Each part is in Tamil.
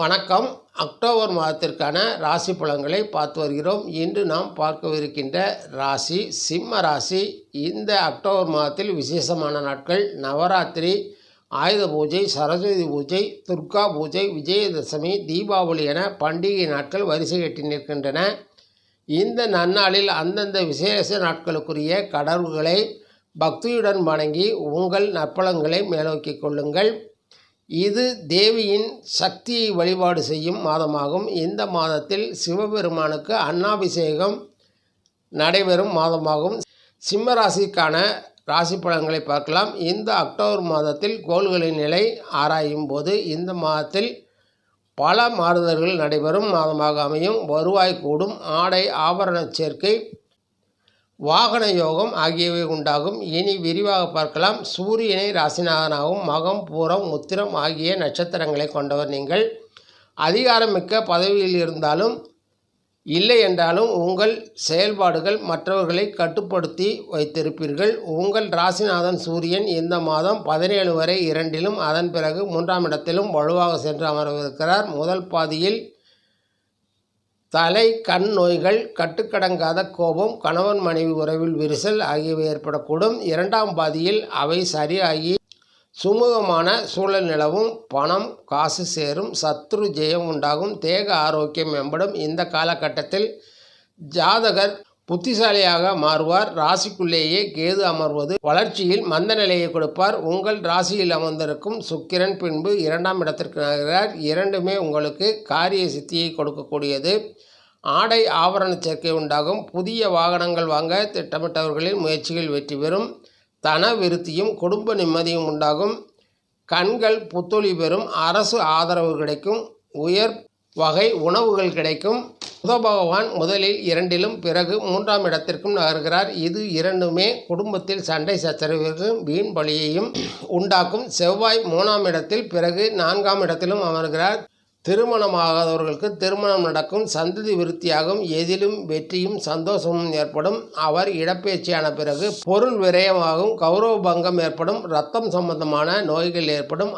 வணக்கம். அக்டோபர் மாதத்திற்கான ராசி பலன்களை பார்த்து வருகிறோம். இன்று நாம் பார்க்கவிருக்கின்ற ராசி சிம்ம ராசி. இந்த அக்டோபர் மாதத்தில் விசேஷமான நாட்கள். நவராத்திரி ஆயுத பூஜை சரஸ்வதி பூஜை துர்கா பூஜை விஜயதசமி தீபாவளி என பண்டிகை நாட்கள் வரிசை கட்டி நிற்கின்றன. இந்த நன்னாளில் அந்தந்த விசேஷ நாட்களுக்குரிய கடவுள்களை பக்தியுடன் வணங்கி உங்கள் நற்பலன்களை மேலோக்கிக் கொள்ளுங்கள். இது தேவியின் சக்தியை வழிபாடு செய்யும் மாதமாகும். இந்த மாதத்தில் சிவபெருமானுக்கு அன்னாபிஷேகம் நடைபெறும் மாதமாகும். சிம்ம ராசிக்கான ராசி பலன்களை பார்க்கலாம். இந்த அக்டோபர் மாதத்தில் கோள்களின் நிலை ஆராயும் போது இந்த மாதத்தில் பல மாறுதல்கள் நடைபெறும் மாதமாக அமையும். வருவாய் கூடும். ஆடை ஆபரண சேர்க்கை வாகன யோகம் ஆகியவை உண்டாகும். இனி விரிவாக பார்க்கலாம். சூரியனை ராசிநாதனாகவும் மகம் பூரம் உத்திரம் ஆகிய நட்சத்திரங்களை கொண்டவர் நீங்கள். அதிகாரமிக்க பதவியில் இருந்தாலும் இல்லை என்றாலும் உங்கள் செயல்பாடுகள் மற்றவர்களை கட்டுப்படுத்தி வைத்திருப்பீர்கள். உங்கள் ராசிநாதன் சூரியன் இந்த மாதம் பதினேழு வரை இரண்டிலும் அதன் பிறகு மூன்றாம் இடத்திலும் வலுவாக சென்று அமரவிருக்கிறார் முதல் பாதியில் தலை கண் நோய்கள் கட்டுக்கடங்காத கோபம் கணவன் மனைவி உறவில் விரிசல் ஆகியவை ஏற்படக்கூடும். இரண்டாம் பாதியில் அவை சரியாகி சுமூகமான சூழல் நிலவும் பணம் காசு சேரும் சத்ரு ஜெயம் உண்டாகும் தேக ஆரோக்கியம் மேம்படும். இந்த காலகட்டத்தில் ஜாதகர் புத்திசாலியாக மாறுவார். ராசிக்குள்ளேயே கேது அமர்வது. வளர்ச்சியில் மந்த நிலையை கொடுப்பார். உங்கள் ராசியில் அமர்ந்திருக்கும் சுக்கிரன் பின்பு இரண்டாம் இடத்திற்கு நகர்கிறார். இரண்டுமே உங்களுக்கு காரிய சித்தியை கொடுக்கக்கூடியது. ஆடை ஆபரண சேர்க்கை உண்டாகும். புதிய வாகனங்கள் வாங்க திட்டமிட்டவர்களின் முயற்சிகள் வெற்றி பெறும். தன விருத்தியும் குடும்ப நிம்மதியும் உண்டாகும். கண்கள் புத்தொளி பெறும். அரசு ஆதரவு கிடைக்கும். உயர் வகை உணவுகள் கிடைக்கும். புத பகவான் முதலில் இரண்டிலும் பிறகு மூன்றாம் இடத்திற்கும் நகர்கிறார். இது இரண்டுமே குடும்பத்தில் சண்டை சச்சரவுக்கும் வீண் பலியையும் உண்டாக்கும். செவ்வாய் மூணாம் இடத்தில் பிறகு நான்காம் இடத்திலும் அமர்கிறார். திருமணமாகாதவர்களுக்கு திருமணம் நடக்கும். சந்ததி விருத்தியாகும். எதிலும் வெற்றியும் சந்தோஷமும் ஏற்படும். அவர் இடப்பெயர்ச்சியான பிறகு பொருள் விரயமாகும். கௌரவ பங்கம் ஏற்படும். ரத்தம் சம்பந்தமான நோய்கள் ஏற்படும்.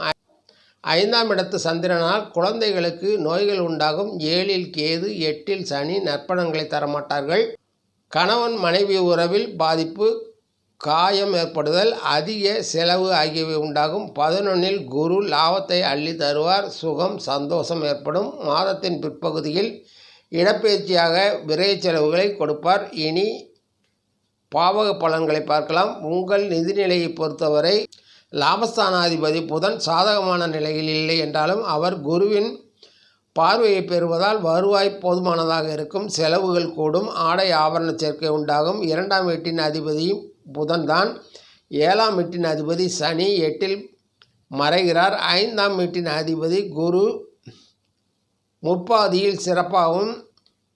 ஐந்தாம் இடத்து சந்திரனால் குழந்தைகளுக்கு நோய்கள் உண்டாகும். ஏழில் கேது எட்டில் சனி நற்பணங்களை தரமாட்டார்கள். கணவன் மனைவி உறவில் பாதிப்பு காயம் ஏற்படுதல் அதிக செலவு ஆகியவை உண்டாகும். பதினொன்னில் குரு லாபத்தை அள்ளி தருவார். சுகம் சந்தோஷம் ஏற்படும். மாதத்தின் பிற்பகுதியில் இடப்பெயர்ச்சியாக விரைய செலவுகளை கொடுப்பார். இனி பாவக பலன்களை பார்க்கலாம். உங்கள் நிதிநிலையை பொறுத்தவரை லாபஸ்தானாதிபதி புதன் சாதகமான நிலையில் இல்லை என்றாலும் அவர் குருவின் பார்வையை பெறுவதால் வருவாய் போதுமானதாக இருக்கும். செலவுகள் கூடும். ஆடை ஆபரண சேர்க்கை உண்டாகும். இரண்டாம் எட்டின் அதிபதி புதன்தான் ஏழாம் எட்டின் அதிபதி சனி எட்டில் மறைகிறார். ஐந்தாம் வீட்டின் அதிபதி குரு முற்பாதியில் சிறப்பாகவும்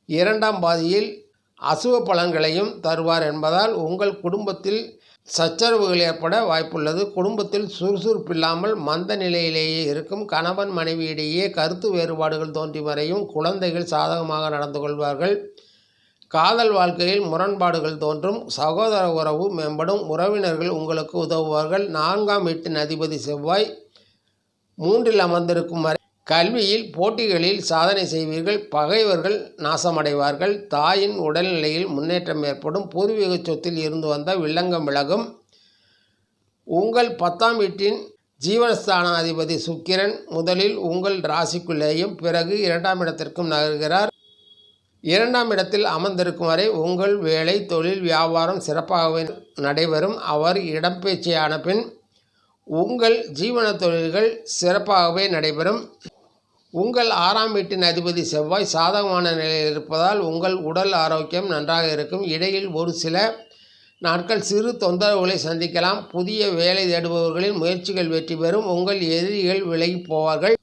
இரண்டாம் பாதியில் அசுவ பலன்களையும் தருவார் என்பதால் உங்கள் குடும்பத்தில் சச்சரவுகள் ஏற்பட வாய்ப்புள்ளது. குடும்பத்தில் சுறுசுறுப்பு இல்லாமல் மந்த நிலையிலேயே இருக்கும் கணவன் மனைவியிடையே கருத்து வேறுபாடுகள் தோன்றி வரையும் குழந்தைகள் சாதகமாக நடந்து கொள்வார்கள். காதல் வாழ்க்கையில் முரண்பாடுகள் தோன்றும். சகோதர உறவு மேம்படும். உறவினர்கள் உங்களுக்கு உதவுவார்கள். நான்காம் வீட்டின் அதிபதி செவ்வாய் மூன்றில் அமர்ந்திருக்கும் வரை கல்வியில் போட்டிகளில் சாதனை செய்வீர்கள் பகைவர்கள் நாசமடைவார்கள் தாயின் உடல்நிலையில் முன்னேற்றம் ஏற்படும் பூர்வீக சொத்தில் இருந்து வந்த வில்லங்கம் விலகும். உங்கள் பத்தாம் வீட்டின் ஜீவனஸ்தானாதிபதி சுக்கிரன் முதலில் உங்கள் ராசிக்குள்ளேயும் பிறகு இரண்டாம் இடத்திற்கும் நகர்கிறார். இரண்டாம் இடத்தில் அமர்ந்திருக்கும் வரை உங்கள் வேலை தொழில் வியாபாரம் சிறப்பாகவே நடைபெறும். அவர் இடம்பெயர்ச்சியான பின் உங்கள் ஜீவன தொழில்கள் சிறப்பாகவே நடைபெறும். உங்கள் ஆறாம் வீட்டின் அதிபதி செவ்வாய் சாதகமான நிலையில் இருப்பதால் உங்கள் உடல் ஆரோக்கியம் நன்றாக இருக்கும். இடையில் ஒரு சில நாட்கள் சிறு தொந்தரவுகளை சந்திக்கலாம். புதிய வேலை தேடுபவர்களின் முயற்சிகள் வெற்றி பெறும். உங்கள் எதிரிகள் விலகி போவார்கள்.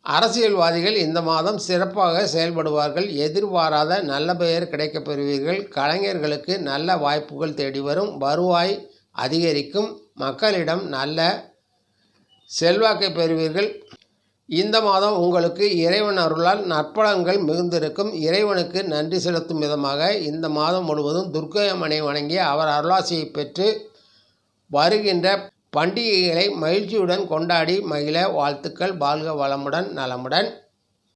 அரசியல்வாதிகள் இந்த மாதம் சிறப்பாக செயல்படுவார்கள். எதிர்பாராத நல்ல பெயர் கிடைக்கப் பெறுவீர்கள். கலைஞர்களுக்கு நல்ல வாய்ப்புகள் தேடி வரும். வருவாய் அதிகரிக்கும். மக்களிடம் நல்ல செல்வாக்கை பெறுவீர்கள். இந்த மாதம் உங்களுக்கு இறைவன் அருளால் நற்பலன்கள் மிகுந்திருக்கும். இறைவனுக்கு நன்றி செலுத்தும் விதமாக இந்த மாதம் முழுவதும் துர்க்கையம்மனை வணங்கி அவர் அருளாசியை பெற்று வருகின்ற பண்டிகைகளை மகிழ்ச்சியுடன் கொண்டாடி மகிழ வாழ்த்துக்கள் வாழ்க வளமுடன் நலமுடன்.